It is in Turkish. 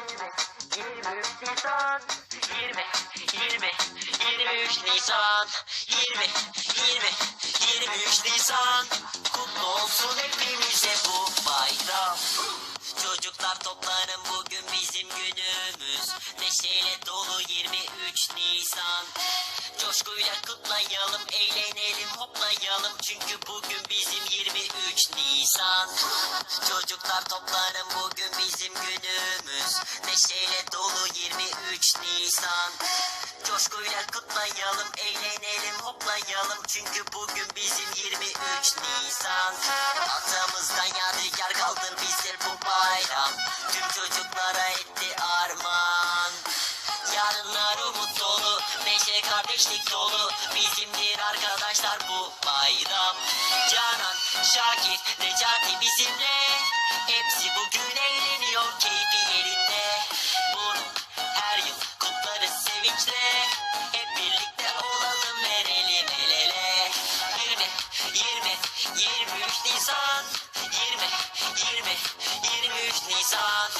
23 Nisan. 20 20 23 Nisan. 20 20 23 Nisan. Kutlu olsun hepimize bu bayram. Çocuklar toplanın bugün bizim günümüz. Neşeyle dolu 23 Nisan. Coşkuyla kutlayalım, eğlenelim, hoplayalım. Çünkü bugün bizim 23 Nisan. Çocuklar toplanın bugün Coşkuyla kutlayalım, eğlenelim, hoplayalım. Çünkü bugün bizim 23 Nisan. Atamızdan yadigar kaldı bize bu bayram. Tüm çocuklara etti armağan. Yarınlar umut dolu, neşe kardeşlik dolu. Bizimdir arkadaşlar bu bayram. Canan, Şakir, Necati bizimle. Hepsi bugün eğleniyor 23 Nisan 20 20 23 Nisan.